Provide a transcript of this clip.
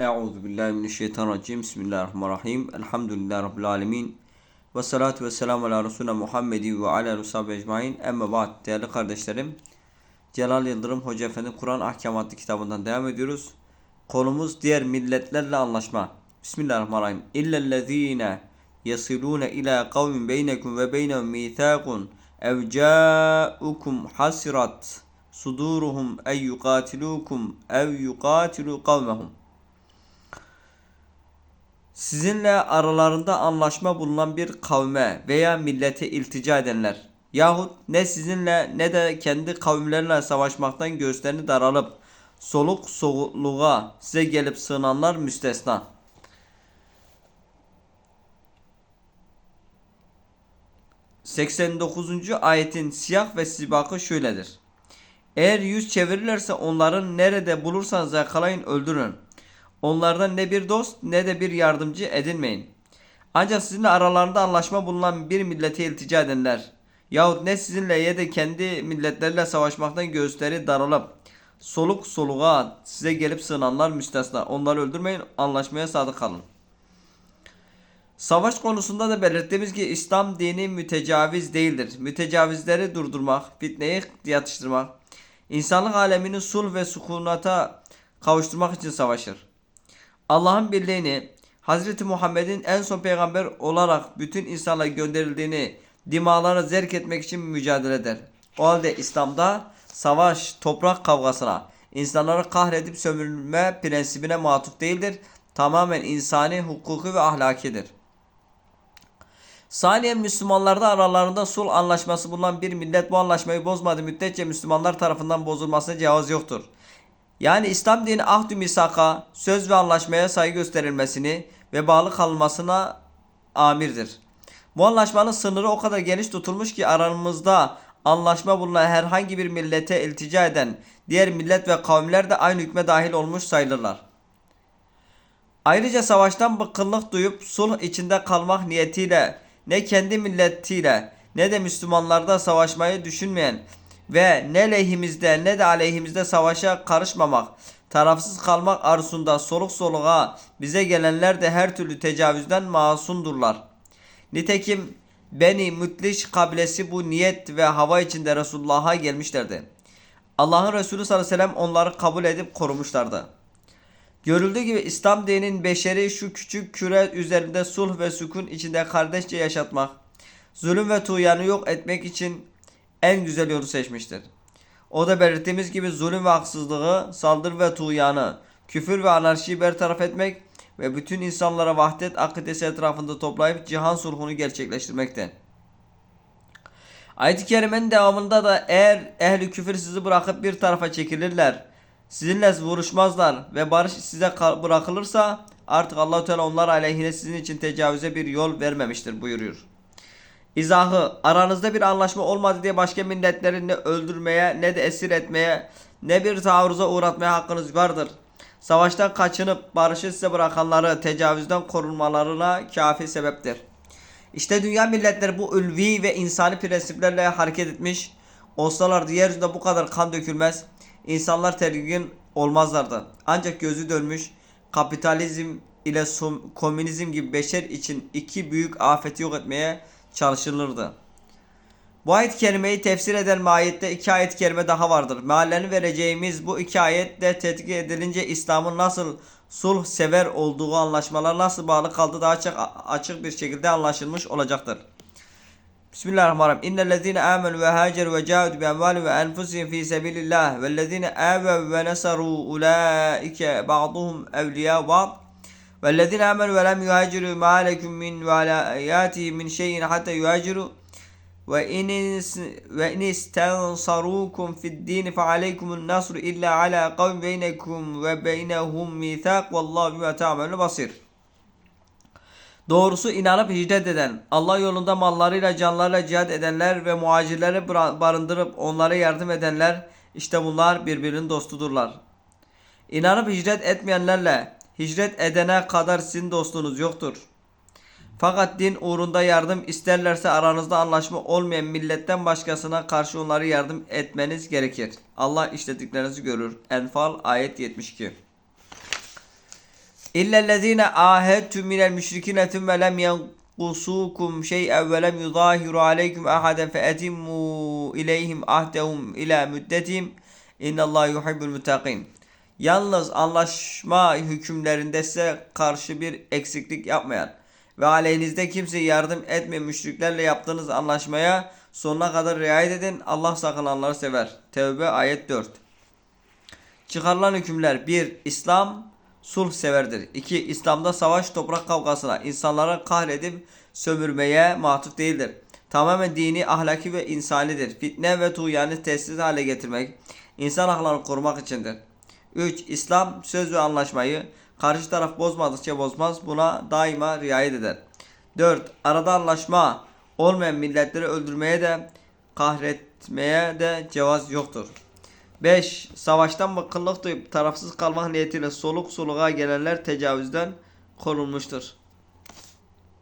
Euzu billahi mineşşeytanirracim. Bismillahirrahmanirrahim. Elhamdülillahi rabbil alamin. Ve salatu ve selamu ala Resulüne Muhammedi ve ala Resulü ecmaîn. Emme ba'd. Değerli kardeşlerim. Celal Yıldırım Hoca Efendi Kur'an Ahkamatı kitabından devam ediyoruz. Konumuz diğer milletlerle anlaşma. Bismillahirrahmanirrahim. İllellezîne yasilûne ilâ kavmin beynekum ve beynehum mîthâkun ev câukum hasirat suduruhum ey yuqatilukum ev yuqatilu kavmehum. Sizinle aralarında anlaşma bulunan bir kavme veya millete iltica edenler yahut ne sizinle ne de kendi kavimlerine savaşmaktan göğüslerini daralıp soluk soluğa size gelip sığınanlar müstesna. ...89. ayetin siyah ve sibakı şöyledir. Eğer yüz çevirirlerse onların nerede bulursanız yakalayın öldürün. Onlardan ne bir dost ne de bir yardımcı edinmeyin. Ancak sizinle aralarında anlaşma bulunan bir millete iltica edenler yahut ne sizinle ya da kendi milletleriyle savaşmaktan göğüsleri daralıp soluk soluğa size gelip sığınanlar müstesna. Onları öldürmeyin, anlaşmaya sadık kalın. Savaş konusunda da belirttiğimiz gibi İslam dini mütecaviz değildir. Mütecavizleri durdurmak, fitneyi yatıştırmak, insanlık alemini sul ve sukunata kavuşturmak için savaşır. Allah'ın birliğini, Hazreti Muhammed'in en son peygamber olarak bütün insanlara gönderildiğini dimalara zerk etmek için mücadele eder. O halde İslam'da savaş, toprak kavgasına, insanları kahredip sömürme prensibine matuf değildir. Tamamen insani, hukuki ve ahlakidir. Saniye Müslümanlarda aralarında sul anlaşması bulunan bir millet bu anlaşmayı bozmadığı müddetçe Müslümanlar tarafından bozulmasına cevaz yoktur. Yani İslam dini ahdü misaka, söz ve anlaşmaya saygı gösterilmesini ve bağlı kalınmasına amirdir. Bu anlaşmanın sınırı o kadar geniş tutulmuş ki aramızda anlaşma bulunan herhangi bir millete iltica eden diğer millet ve kavimler de aynı hükme dahil olmuş sayılırlar. Ayrıca savaştan bıkkınlık duyup sulh içinde kalmak niyetiyle ne kendi milletiyle ne de Müslümanlarda savaşmayı düşünmeyen ve ne lehimizde ne de aleyhimizde savaşa karışmamak, tarafsız kalmak arzusunda soluk soluğa bize gelenler de her türlü tecavüzden masumdurlar. Nitekim Beni Mütliş kabilesi bu niyet ve hava içinde Resulullah'a gelmişlerdi. Allah'ın Resulü sallallahu aleyhi ve sellem onları kabul edip korumuşlardı. Görüldüğü gibi İslam dininin beşeri şu küçük küre üzerinde sulh ve sükun içinde kardeşçe yaşatmak, zulüm ve tuğyanı yok etmek için en güzel yolu seçmiştir. O da belirttiğimiz gibi zulüm ve haksızlığı, saldırı ve tuğyanı, küfür ve anarşiyi bertaraf etmek ve bütün insanlara vahdet akidesi etrafında toplayıp cihan sulhunu gerçekleştirmekten. Ayet-i kerimenin devamında da eğer ehli küfür sizi bırakıp bir tarafa çekilirler, sizinle vuruşmazlar ve barış size bırakılırsa artık Allahu Teala onlar aleyhine sizin için tecavüze bir yol vermemiştir buyuruyor. İzahı aranızda bir anlaşma olmadı diye başka milletleri ne öldürmeye ne de esir etmeye ne bir taarruza uğratmaya hakkınız vardır. Savaştan kaçınıp barışı size bırakanları tecavüzden korunmalarına kafi sebeptir. İşte dünya milletleri bu ülvi ve insani prensiplerle hareket etmiş olsalardı yeryüzünde bu kadar kan dökülmez, insanlar tedirgin olmazlardı. Ancak gözü dönmüş kapitalizm ile komünizm gibi beşer için iki büyük afeti yok etmeye çalışılırdı. Bu ayet kelimeyi tefsir eden ayette iki ayet kelime daha vardır. Meallerini vereceğimiz bu iki ayette tetkik edilince İslam'ın nasıl sulh sever olduğu anlaşmalar nasıl bağlı kaldığı daha açık, açık bir şekilde anlaşılmış olacaktır. Bismillahirrahmanirrahim. İnnellezine amenu ve haceru ve cahidu bi emvali ve enfusihim fi sebilillah vellezine avev ve nesaru ulaike ba'duhum evliya ba'd والذين آمنوا ولم يهاجروا ما لكم من ولاياتهم من شيء حتى يهاجروا وإن وإن استنصروكم في الدين فعليكم النصر إلا على قوم بينكم وبينهم ميثاق والله بما تعملون بصير. Doğrusu inanıp hicret eden, Allah yolunda mallarıyla canlarıyla cihad edenler ve muhacirleri barındırıp onlara yardım edenler işte bunlar birbirinin dostudurlar. İnanıp hicret etmeyenlerle hicret edene kadar sizin dostluğunuz yoktur. Fakat din uğrunda yardım isterlerse aranızda anlaşma olmayan milletten başkasına karşı onları yardım etmeniz gerekir. Allah işlediklerinizi görür. Enfal ayet 72 İllellezine ahedtum minel müşrikine thumme lem yenkusukum şey'en ve lem yuzahiru aleykum ahaden fe etimmu ileyhim ahdehum ila müddetihim innallahu yuhibbul muttaqin. Yalnız anlaşma hükümlerinde size karşı bir eksiklik yapmayan ve aleyhinizde kimseye yardım etmeyen müşriklerle yaptığınız anlaşmaya sonuna kadar riayet edin. Allah sakınanları sever. Tevbe ayet 4. Çıkarılan hükümler 1. İslam sulh severdir. 2. İslam'da savaş toprak kavgasına, insanlara kahredip sömürmeye matuf değildir. Tamamen dini, ahlaki ve insanidir. Fitne ve tuğyanı teslis hale getirmek, insan haklarını korumak içindir. 3. İslam söz ve anlaşmayı karşı taraf bozmadıkça bozmaz. Buna daima riayet eder. 4. Arada anlaşma olmayan milletleri öldürmeye de kahretmeye de cevaz yoktur. 5. Savaştan bıkkınlık duyup tarafsız kalmak niyetiyle soluk soluğa gelenler tecavüzden korunmuştur.